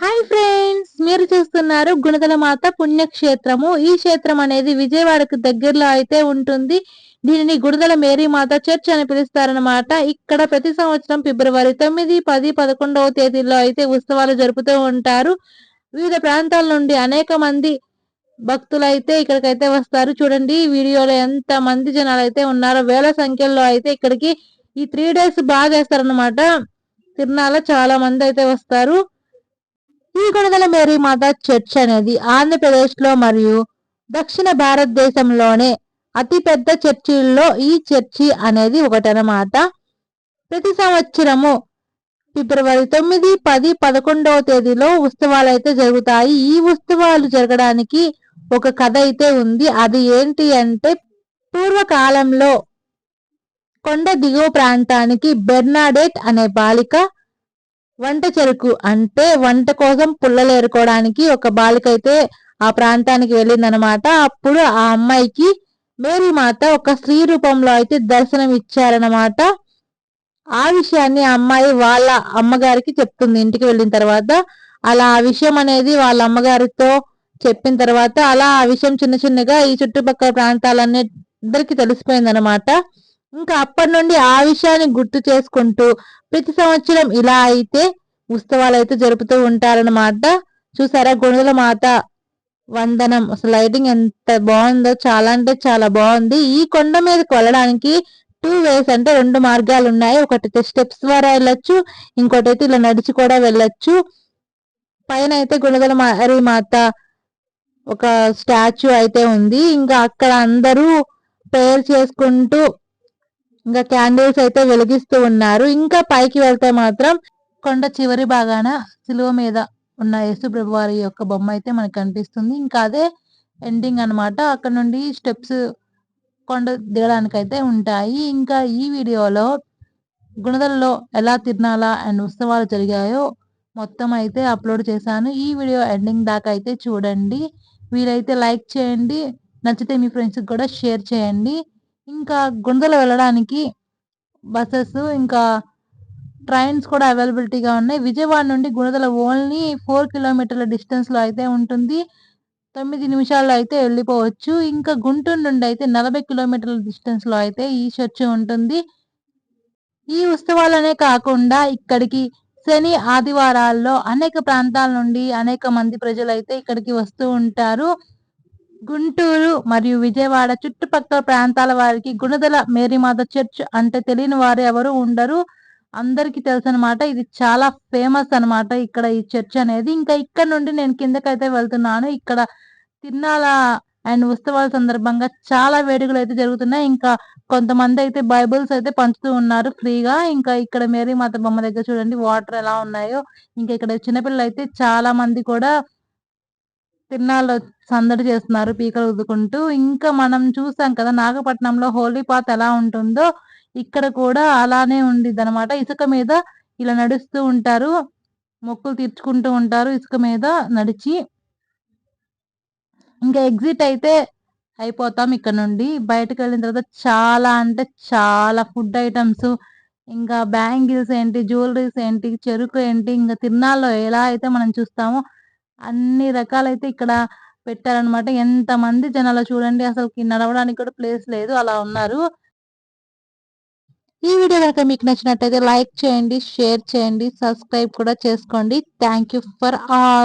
Hi friends మీరు చూస్తున్నారు గుణదల మాత పుణ్యక్షేత్రము. ఈ క్షేత్రం అనేది విజయవాడకు దగ్గరలో అయితే ఉంటుంది. దీనిని గుణదల మేరీ మాత చర్చ్ అని పిలుస్తారనమాట ఇక్కడ ప్రతి సంవత్సరం ఫిబ్రవరి తొమ్మిది పది పదకొండవ తేదీల్లో అయితే ఉత్సవాలు జరుపుతూ ఉంటారు. వివిధ ప్రాంతాల నుండి అనేక మంది భక్తులు అయితే ఇక్కడికైతే వస్తారు. చూడండి వీడియోలో ఎంత మంది జనాలు అయితే ఉన్నారో వేల సంఖ్యలో అయితే ఇక్కడికి ఈ త్రీ డేస్ బాగా చేస్తారనమాట తిరునాళ్ళ చాలా మంది అయితే వస్తారు. ఈ కొడదల మేరీ మాత చర్చ్ అనేది ఆంధ్రప్రదేశ్లో మరియు దక్షిణ భారతదేశంలోనే అతిపెద్ద చర్చిల్లో ఈ చర్చి అనేది ఒకటనమాట ప్రతి సంవత్సరము ఫిబ్రవరి తొమ్మిది పది పదకొండవ తేదీలో ఉత్సవాలు అయితే జరుగుతాయి. ఈ ఉత్సవాలు జరగడానికి ఒక కథ అయితే ఉంది. అది ఏంటి అంటే పూర్వకాలంలో కొండ దిగువ ప్రాంతానికి బెర్నాడెట్ అనే బాలిక వంట చెరుకు అంటే వంట కోసం పుల్లలు ఏరుకోవడానికి ఒక బాలిక అయితే ఆ ప్రాంతానికి వెళ్ళిందనమాట అప్పుడు ఆ అమ్మాయికి మేరీ మాత ఒక స్త్రీ రూపంలో అయితే దర్శనం ఇచ్చారనమాట ఆ విషయాన్ని ఆ అమ్మాయి వాళ్ళ అమ్మగారికి చెప్తుంది ఇంటికి వెళ్ళిన తర్వాత. అలా ఆ విషయం అనేది వాళ్ళ అమ్మగారితో చెప్పిన తర్వాత అలా ఆ విషయం చిన్న చిన్నగా ఈ చుట్టుపక్కల ప్రాంతాలన్నీ ఇద్దరికి తెలిసిపోయింది అనమాట ఇంకా అప్పటి నుండి ఆ విషయాన్ని గుర్తు చేసుకుంటూ ప్రతి సంవత్సరం ఇలా అయితే ఉత్సవాలు అయితే జరుపుతూ ఉంటారనమాట చూసారా? గొణుల మాత వందనం. అసలు లైటింగ్ ఎంత బాగుందో చాలా అంటే చాలా బాగుంది. ఈ కొండ మీదకి వెళ్ళడానికి టూ వేస్ అంటే రెండు మార్గాలు ఉన్నాయి. ఒకటి స్టెప్స్ ద్వారా వెళ్ళొచ్చు ఇంకోటి అయితే ఇలా నడిచి కూడా వెళ్ళొచ్చు. పైన అయితే గుణదల మారి మాత ఒక స్టాచ్యూ అయితే ఉంది. ఇంకా అక్కడ అందరూ ప్రేయర్ చేసుకుంటూ ఇంకా క్యాండిల్స్ అయితే వెలిగిస్తూ ఉన్నారు. ఇంకా పైకి వెళ్తే మాత్రం కొండ చివరి భాగాన సిలువ మీద ఉన్న యేసుప్రభు వారి యొక్క బొమ్మ అయితే మనకు కనిపిస్తుంది. ఇంకా అదే ఎండింగ్ అన్నమాట. అక్కడ నుండి స్టెప్స్ కొండ దిగడానికి అయితే ఉంటాయి. ఇంకా ఈ వీడియోలో గుణదలలో ఎలా తిరణాలా అండ్ ఉత్సవాలు జరిగాయో మొత్తం అయితే అప్లోడ్ చేశాను. ఈ వీడియో ఎండింగ్ దాకా అయితే చూడండి. వీలైతే లైక్ చేయండి. నచ్చితే మీ ఫ్రెండ్స్కి కూడా షేర్ చేయండి. ఇంకా గుణదల వెళ్ళడానికి బస్సెస్ ఇంకా ట్రైన్స్ కూడా అవైలబిలిటీగా ఉన్నాయి. విజయవాడ నుండి గుణదల ఓన్లీ ఫోర్ కిలోమీటర్ల డిస్టెన్స్లో అయితే ఉంటుంది. తొమ్మిది నిమిషాల్లో అయితే వెళ్ళిపోవచ్చు. ఇంకా గుంటూరు నుండి అయితే నలభై కిలోమీటర్ల డిస్టెన్స్లో అయితే ఈ చర్చి ఉంటుంది. ఈ ఉత్సవాలనే కాకుండా ఇక్కడికి శని ఆదివారాల్లో అనేక ప్రాంతాల నుండి అనేక మంది ప్రజలు అయితే ఇక్కడికి వస్తూ ఉంటారు. గుంటూరు మరియు విజయవాడ చుట్టుపక్కల ప్రాంతాల వారికి గుణదల మేరీమాత చర్చ్ అంటే తెలియని వారు ఎవరు ఉండరు. అందరికీ తెలుసు అనమాట ఇది చాలా ఫేమస్ అనమాట ఇక్కడ ఈ చర్చ్ అనేది. ఇంకా ఇక్కడ నుండి నేను కిందకైతే వెళ్తున్నాను. ఇక్కడ తిన్నాల అండ్ ఉత్సవాల సందర్భంగా చాలా వేడుకలు అయితే జరుగుతున్నాయి. ఇంకా కొంతమంది అయితే బైబుల్స్ అయితే పంచుతూ ఉన్నారు ఫ్రీగా. ఇంకా ఇక్కడ మేరీ మాత బొమ్మ దగ్గర చూడండి వాటర్ ఎలా ఉన్నాయో. ఇంకా ఇక్కడ చిన్నపిల్లలు అయితే చాలా మంది కూడా తిన్నాళ్ళు సందడి చేస్తున్నారు పీకలు ఉదుకుంటూ ఇంకా మనం చూసాం కదా నాగపట్నంలో హోలీ పాత్ ఎలా ఉంటుందో ఇక్కడ కూడా అలానే ఉండిద్ది అనమాట ఇసుక మీద ఇలా నడుస్తూ ఉంటారు మొక్కులు తీర్చుకుంటూ ఉంటారు ఇసుక మీద నడిచి. ఇంకా ఎగ్జిట్ అయితే అయిపోతాం ఇక్కడ నుండి. బయటకు వెళ్ళిన తర్వాత చాలా అంటే చాలా ఫుడ్ ఐటమ్స్ ఇంకా బ్యాంగిల్స్ ఏంటి జ్యువెలరీస్ ఏంటి చెరుకు ఏంటి ఇంకా తిరునాళ్ళలో ఎలా అయితే మనం చూస్తామో అన్ని రకాలైతే ఇక్కడ పెట్టారనమాట ఎంత మంది జనాలు చూడండి అసలు నడవడానికి కూడా ప్లేస్ లేదు అలా ఉన్నారు. ఈ వీడియో కనుక మీకు నచ్చినట్టయితే లైక్ చేయండి షేర్ చేయండి సబ్స్క్రైబ్ కూడా చేసుకోండి. Thank you for all